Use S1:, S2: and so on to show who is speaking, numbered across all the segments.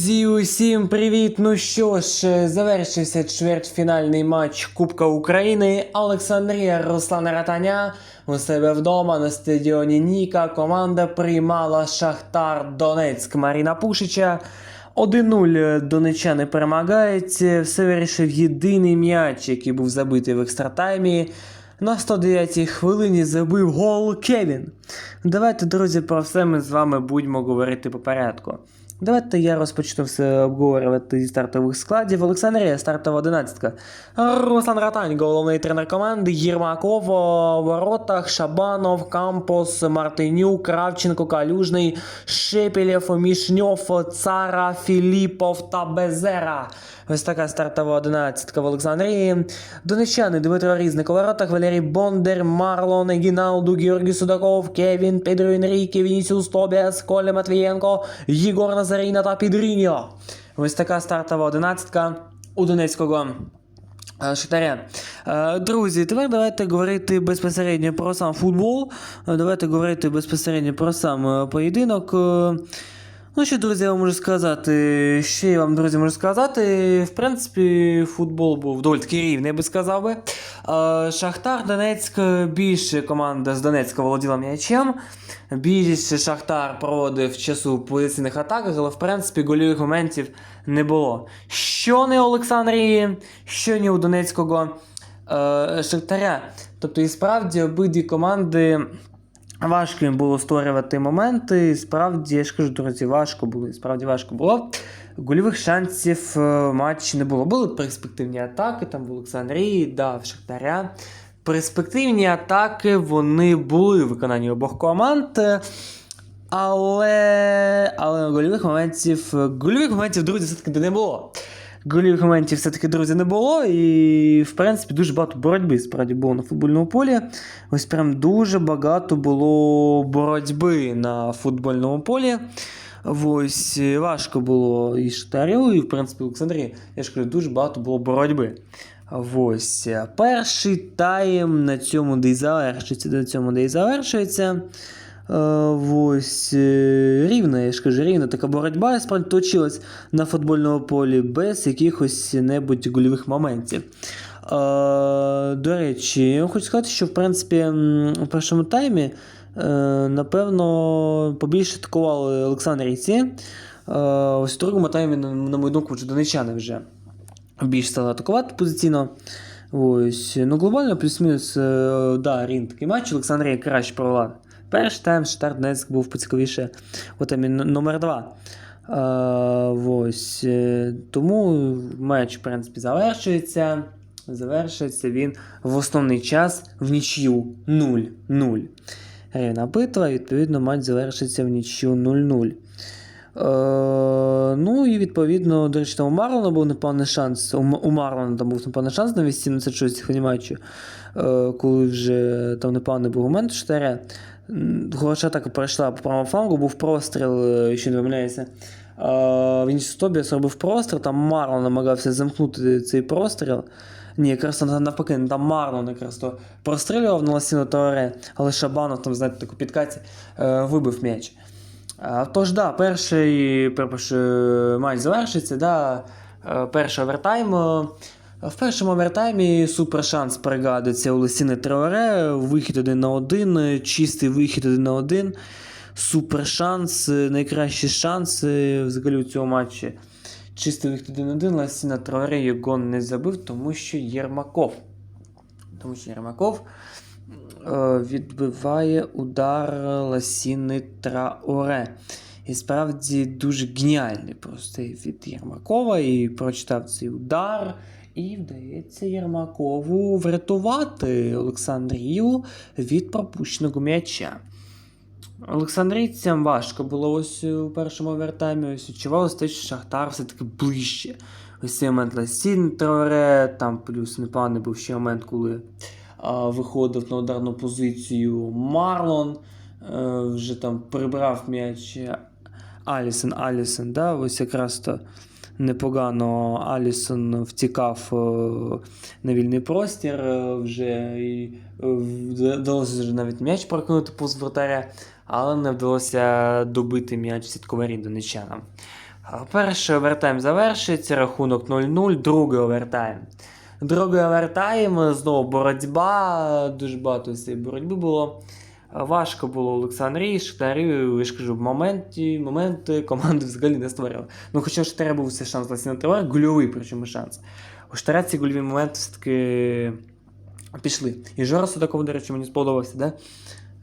S1: Друзі, усім привіт! Ну що ж, завершився чвертьфінальний матч Кубка України. Олександрія Руслана Ратаня у себе вдома на стадіоні Ніка. Команда приймала Шахтар Донецьк Маріна Пушича. 1-0 донечани перемагають. Все вирішив єдиний м'яч, який був забитий в екстратаймі. На 109-й хвилині забив гол Кевін. Давайте, друзі, про все ми з вами будемо говорити по порядку. Давайте я розпочну все обговорювати зі стартових складів. Олександрія, стартова одинадцятка. Руслан Ратань, головний тренер команди. Єрмаков воротах, Шабанов, Кампос, Мартинюк, Кравченко, Калюжний, Шепелєв, Мішньов, Цара, Філіпов та Безера. Ось така стартова одинадцятка в Олександрії. Донечани Дмитро Різник воротах, Валерій Бондар, Марлон, Гіналду, Георгій Судаков, Кевін, Педро Енріке, Вінісіус Тобіас, Коля Матвієнко, Єгор Назаріна та Підріньо. Ось така стартова одинадцятка у Донецького. Шитаря. Е, Друзі, тепер давайте говорити безпосередньо про сам футбол. Е, Давайте говорити безпосередньо про сам е, поєдинок. Ну, що, друзі, я вам можу сказати? Що я вам, друзі, можу сказати? В принципі, футбол був доволі таки рівний, я би сказав би. Шахтар Донецьк більше команда з Донецька володіла м'ячем. Більше Шахтар проводив часу позиційних атаках, але в принципі гольових моментів не було. Що не у Олександрії, що не у Донецького е, Шахтаря. Тобто, і справді обидві команди. Важко їм було створювати моменти. Справді, я ж кажу, друзі, важко було. Справді важко було. Гольових шансів е, в матчі не було. Були перспективні атаки, там в Олександрії, да, в Шахтаря. Перспективні атаки вони були в виконанні обох команд. е, Але, але гольових моментів, гольових моментів, друзі, все-таки не було. Голівих моментів все-таки, друзі, не було. І, в принципі, дуже багато боротьби справді було на футбольному полі. Ось прям дуже багато було боротьби на футбольному полі. Ось е, важко було і Шахтарю, і в принципі Олександрії. Я ж кажу, дуже багато було боротьби. Ось е, перший тайм на цьому де й завершується. На цьому де й завершується. Е, Ось е, рівна, я ж кажу, рівна така боротьба справді точилась на футбольному полі без якихось небудь гольових моментів. Е, До речі, я хочу сказати, що в принципі у першому таймі, напевно, побільше атакували Олександрійці. Ось у другому таймі, на, мою думку, вже донечани вже більш стали атакувати позиційно. Ось. Ну, глобально, плюс-мінус, да, рівний такий матч. Олександрія краще провела. Перший тайм Штар Донецьк був поцікавіше у темі номер 2 Е, ось. Тому матч, в принципі, завершується. Завершується він в основний час в нічю 0-0. Рівна битва, відповідно, матч завершиться в нічю 0-0. Е, ну і відповідно, до речі, там у Марлона був непевний шанс. У, Марлона там був непевний шанс на 86 хвилині матчу, е, коли вже там непевний був момент 4. Хороша атака перейшла по правому флангу, був простріл, е, що не помиляється. Е, Він Тобіас робив простріл, там Марлон намагався замкнути цей простріл. Ні, якраз навпаки, там Марлон якраз то прострілював на Ласіно Теоре, але Шабанов там, знаєте, таку підкаті е, вибив м'яч. Тож, да, перший, перепрошую, матч завершиться, да, е, перший овертайм. В першому овертаймі супер шанс перегадується у Лесіни Треоре, вихід один на один, чистий вихід один на один. Супер шанс, е, найкращий шанс е, взагалі у цьому матчі. Чистий вихід один на один, Лесіна Треоре його не забив, тому що Єрмаков. Тому що Єрмаков е, відбиває удар Ласіни Траоре. І справді дуже геніальний просто від Єрмакова. І прочитав цей удар. І вдається Єрмакову врятувати Олександрію від пропущеного м'яча. Олександрійцям важко було ось у першому овертаймі. Ось відчувалося те, що Шахтар все-таки ближче. Ось цей момент Ласін Траоре, там плюс непоганий був ще момент, коли а, виходив на ударну позицію Марлон. е, вже там прибрав м'яч Алісон, Алісон, да, ось якраз то непогано Алісон втікав е, на вільний простір е, вже і е, вдалося вже навіть м'яч прокинути повз вратаря, але не вдалося добити м'яч сітковарі донечанам. Перший овертайм завершується, рахунок 0-0, другий овертайм. Другий овертайм, знову боротьба, дуже багато цієї боротьби було. Важко було Олександрії, Шахтарі, я ж кажу, в моменті, моменти команди взагалі не створили. Ну, хоча Шахтаря був все шанс на тривар, гольовий причому шанс. У Шахтаря ці гольові моменти все-таки пішли. І Жора Судаков, до речі, мені сподобався, да?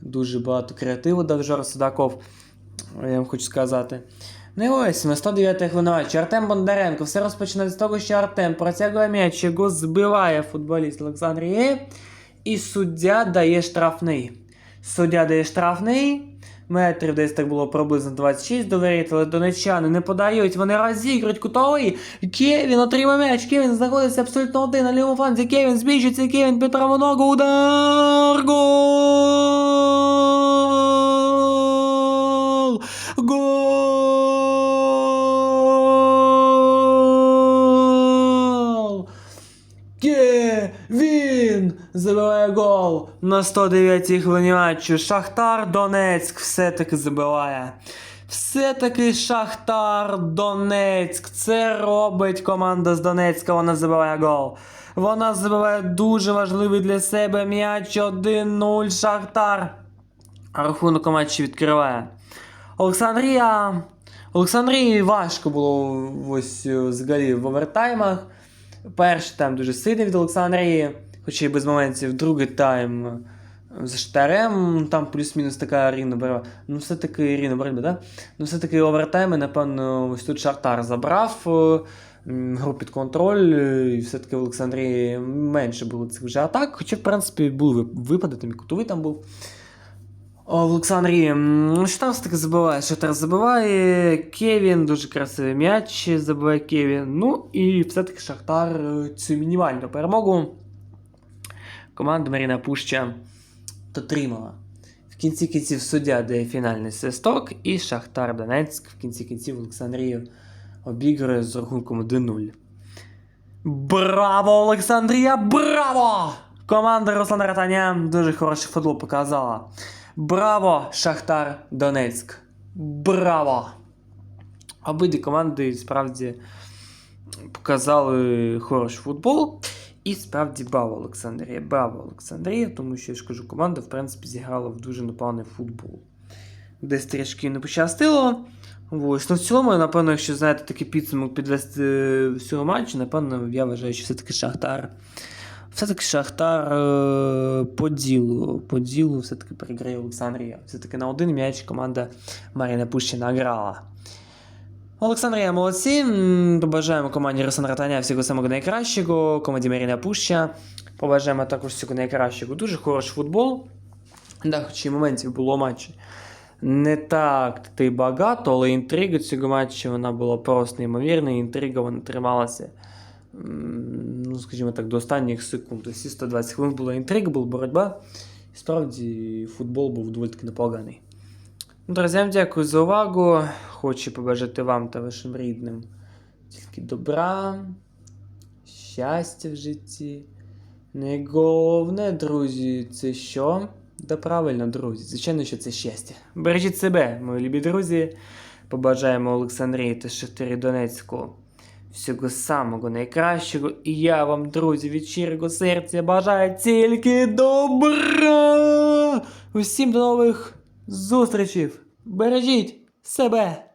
S1: Дуже багато креативу дав Жора Судаков, я вам хочу сказати. Ну і ось на 109 хвилина матчу. Артем Бондаренко. Все розпочинається з того, що Артем протягує м'яч, його збиває футболіст Олександрії. І суддя дає штрафний. Суддя дає штрафний. Метрів десь так було приблизно 26 до але донечани не подають, вони розігрують кутовий. Кевін отримав м'яч, Кевін знаходиться абсолютно один на лівому фланзі. Кевін збільшується, Кевін під праву ногу, удар! Гол! На 109-й хвилині матчу. Шахтар Донецьк все-таки забиває. Все-таки Шахтар Донецьк. Це робить команда з Донецька. Вона забиває гол. Вона забиває дуже важливий для себе м'яч 1-0 Шахтар. Рахунок матчі відкриває. Олександрія. Олександрії важко було ось е, взагалі в овертаймах. Перший тайм дуже сильний від Олександрії, хоча й без моментів. Другий тайм за Штарем, там плюс-мінус така рівна боротьба. Ну, все-таки рівна боротьба, да? Ну, все-таки овертайми, напевно, ось тут Шахтар забрав е, гру під контроль, е, і все-таки в Олександрії менше було цих вже атак. Хоча, в принципі, були випади, там і кутовий там був. О, в Олександрії. м, Що там все-таки забиває? Шахтар забиває. Кевін, дуже красивий м'яч забиває Кевін. Ну і все-таки Шахтар е, цю мінімальну перемогу. Команда Маріна Пуща отримала. В кінці кінців суддя дає фінальний свисток, і Шахтар Донецьк в кінці кінців Олександрію обігрує з рахунком 1-0. Браво, Олександрія! Браво! Команда Руслана Ратаня дуже хороший футбол показала. Браво, Шахтар Донецьк! Браво! Обидві команди справді показали хороший футбол. І справді браво Олександрія. Браво Олександрія, тому що я ж кажу, команда, в принципі, зіграла в дуже непоганий футбол. Десь трішки не пощастило. Ось. Ну, в цілому, напевно, якщо знаєте такий підсумок підвести е, всього матчу, напевно, я вважаю, що все-таки Шахтар. Все-таки Шахтар е, по ділу, по ділу все-таки переграє Олександрія. Все-таки на один м'яч команда Маріна Пущина грала. Олександрія молодці. Побажаємо команді Руслан Ратаня всього самого найкращого, команді Маріна Пуща. Побажаємо також всього найкращого. Дуже хороший футбол. Хоч і моментів було матчі. Не так та й багато, але інтрига цього матчу вона була просто неймовірна. Інтрига вона трималася, ну, скажімо так, до останніх секунд. Всі 120 хвилин була інтрига, була боротьба. І справді футбол був доволі таки непоганий. Друзі, дякую за увагу. Хочу побажати вам та вашим рідним тільки добра, щастя в житті. Найголовне, друзі, це що? Да правильно, друзі, звичайно, що це щастя. Бережіть себе, мої любі друзі. Побажаємо Олександрії та Шахтарі Донецьку всього самого найкращого. І я вам, друзі, від щирого серця бажаю тільки добра. Усім до нових зустрічей. Бережіть себе.